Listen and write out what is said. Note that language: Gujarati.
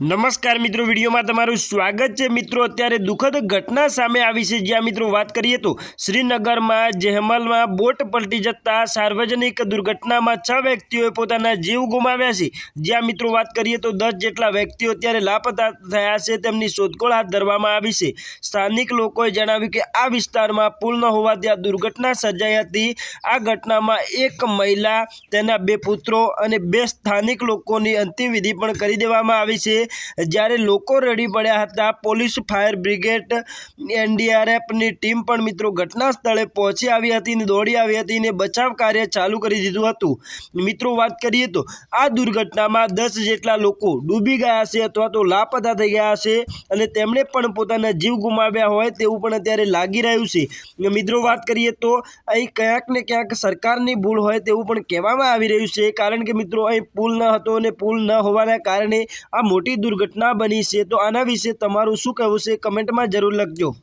નમસ્કાર મિત્રો, વિડીયોમાં તમારું સ્વાગત છે. મિત્રો, અત્યારે દુઃખદ ઘટના સામે આવી છે. જ્યાં મિત્રો વાત કરીએ તો શ્રીનગરમાં, જેહમલમાં બોટ પલટી જતા સાર્વજનિક દુર્ઘટનામાં છ વ્યક્તિઓએ પોતાના જીવ ગુમાવ્યા છે. જ્યાં મિત્રો વાત કરીએ તો દસ જેટલા વ્યક્તિઓ અત્યારે લાપતા થયા છે. તેમની શોધખોળ હાથ ધરવામાં આવી છે. સ્થાનિક લોકોએ જણાવ્યું કે આ વિસ્તારમાં પુલ ન હોવાથી આ દુર્ઘટના સર્જાઈ હતી. આ ઘટનામાં એક મહિલા, તેના બે પુત્રો અને બે સ્થાનિક લોકોની અંતિમ વિધિ પણ કરી દેવામાં આવી છે. જ્યારે લોકો રડી પડ્યા હતા પોલીસ ફાયર બ્રિગેડ એનડીઆરએફની ટીમ પણ મિત્રો ઘટના સ્થળે પહોંચી આવી હતી ને દોડી આવી હતી ને બચાવ કાર્ય ચાલુ કરી દીધું હતું. મિત્રો વાત કરીએ તો આ દુર્ઘટનામાં દસ જેટલા લોકો ડૂબી ગયા છે અથવા તો લાપતા થઈ ગયા છે અને તેમણે પણ પોતાના જીવ ગુમાવ્યા હોય તેવું પણ અત્યારે લાગી રહ્યું છે. મિત્રો વાત કરીએ તો અહીં ક્યાંક ને ક્યાંક સરકારની ભૂલ હોય તેવું પણ કહેવામાં આવી રહ્યું છે. કારણ કે મિત્રો અહીં પુલ ન હતો અને પુલ ન હોવાના કારણે આ દુર્ઘટના બની છે તો આના વિશે તમારું શું કહેવું છે? કમેન્ટમાં જરૂર લખજો.